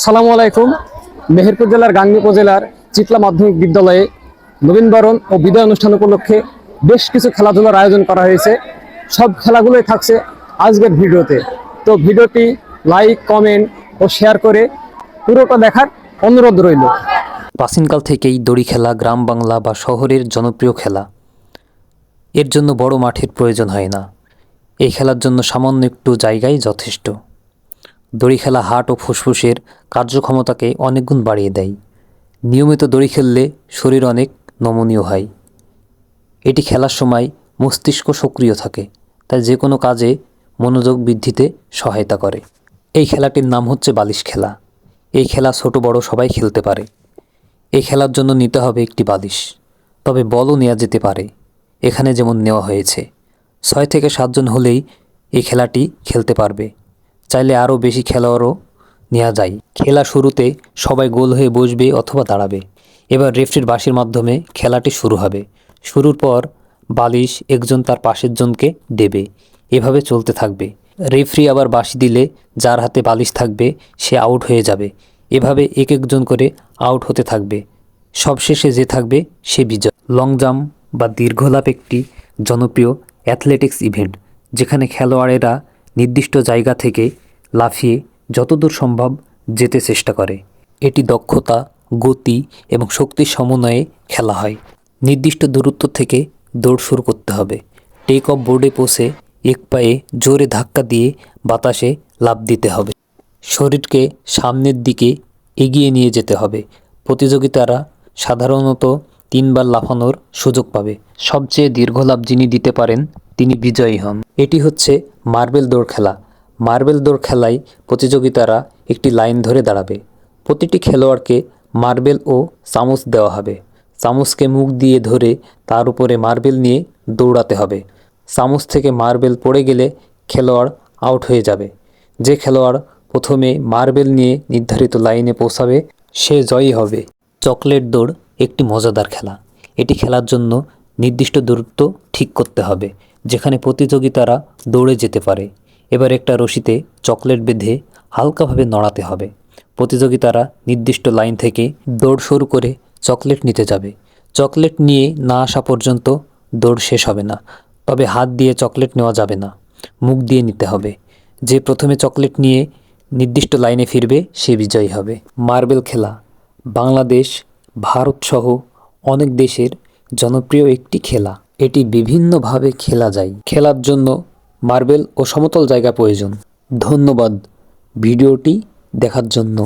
আসসালামু আলাইকুম। মেহেরপুর জেলার গাংনী উপজেলার চিতলা মাধ্যমিক বিদ্যালয়ে নবীনবরণ ও বিদায় অনুষ্ঠান উপলক্ষে বেশ কিছু খেলাধুলার আয়োজন করা হয়েছে। সব খেলাগুলোই থাকছে আজকের ভিডিওতে। তো ভিডিওটি লাইক, কমেন্ট ও শেয়ার করে পুরোটা দেখার অনুরোধ রইল। প্রাচীনকাল থেকেই দড়ি খেলা, গ্রাম বাংলা বা শহরের জনপ্রিয় খেলা। এর জন্য বড় মাঠের প্রয়োজন হয় না। এই খেলার জন্য সামান্য একটু জায়গাই যথেষ্ট। দড়ি খেলা হার্ট ও ফুসফুসের কার্যক্ষমতাকে অনেক গুণ বাড়িয়ে দেয়। নিয়মিত দড়ি খেললে শরীর অনেক নমনীয় হয়। এটি খেলার সময় মস্তিষ্ক সক্রিয় থাকে, তাই যে কোনো কাজে মনোযোগ বৃদ্ধিতে সহায়তা করে। এই খেলাটির নাম হচ্ছে বালিশ খেলা। এই খেলা ছোট, বড় সবাই খেলতে পারে। এই খেলার জন্য নিতে হবে একটি বালিশ, তবে বলও নেওয়া যেতে পারে। এখানে যেমন নেওয়া হয়েছে, ছয় থেকে সাতজন হলেই এই খেলাটি খেলতে পারবে। চাইলে আরও বেশি খেলোয়াড়ও নেওয়া যায়। খেলা শুরুতে সবাই গোল হয়ে বসবে অথবা দাঁড়াবে। এবার রেফরির বাঁশির মাধ্যমে খেলাটি শুরু হবে। শুরুর পর বালিশ একজন তার পাশের জনকে দেবে। এভাবে চলতে থাকবে। রেফরি আবার বাঁশি দিলে যার হাতে বালিশ থাকবে, সে আউট হয়ে যাবে। এভাবে এক একজন করে আউট হতে থাকবে। সবশেষে যে থাকবে, সে বিজয়। লং জাম্প বা দীর্ঘলাপ একটি জনপ্রিয় অ্যাথলেটিক্স ইভেন্ট, যেখানে খেলোয়াড়েরা নির্দিষ্ট জায়গা থেকে লাফিয়ে যতদূর সম্ভব যেতে চেষ্টা করে। এটি দক্ষতা, গতি এবং শক্তির সমন্বয়ে খেলা হয়। নির্দিষ্ট দূরত্ব থেকে দৌড় শুরু করতে হবে। টেক অফ বোর্ডে পৌঁছে এক পায়ে জোরে ধাক্কা দিয়ে বাতাসে লাফ দিতে হবে। শরীরকে সামনের দিকে এগিয়ে নিয়ে যেতে হবে। প্রতিযোগিতারা সাধারণত তিনবার লাফানোর সুযোগ পাবে। সবচেয়ে দীর্ঘ লাভ যিনি দিতে পারেন তিনি বিজয়ী হন। এটি হচ্ছে মার্বেল দৌড় খেলা। মার্বেল দৌড় খেলায় প্রতিযোগিতারা একটি লাইন ধরে দাঁড়াবে। প্রতিটি খেলোয়াড়কে মার্বেল ও চামচ দেওয়া হবে। চামচকে মুখ দিয়ে ধরে তার উপরে মার্বেল নিয়ে দৌড়াতে হবে। চামচ থেকে মার্বেল পড়ে গেলে খেলোয়াড় আউট হয়ে যাবে। যে খেলোয়াড় প্রথমে মার্বেল নিয়ে নির্ধারিত লাইনে পৌঁছাবে, সে জয়ী হবে। চকলেট দৌড় একটি মজাদার খেলা। এটি খেলার জন্য নির্দিষ্ট দূরত্ব ঠিক করতে হবে। যেখানে প্রতিযোগিতারা দৌড়ে যেতে পারে। এবার একটা রশিতে চকলেট বেঁধে হালকাভাবে নড়াতে হবে। প্রতিযোগিতারা নির্দিষ্ট লাইন থেকে দৌড় শুরু করে চকলেট নিতে যাবে। চকলেট নিয়ে না আসা পর্যন্ত দৌড় শেষ হবে না। তবে হাত দিয়ে চকলেট নেওয়া যাবে না। মুখ দিয়ে নিতে হবে। যে প্রথমে চকলেট নিয়ে নির্দিষ্ট লাইনে ফিরবে, সে বিজয়ী হবে। মার্বেল খেলা। বাংলাদেশ ভারতসহ অনেক দেশের জনপ্রিয় একটি খেলা। এটি বিভিন্নভাবে খেলা যায়। খেলার জন্য মার্বেল ও সমতল জায়গা প্রয়োজন। ধন্যবাদ ভিডিওটি দেখার জন্য।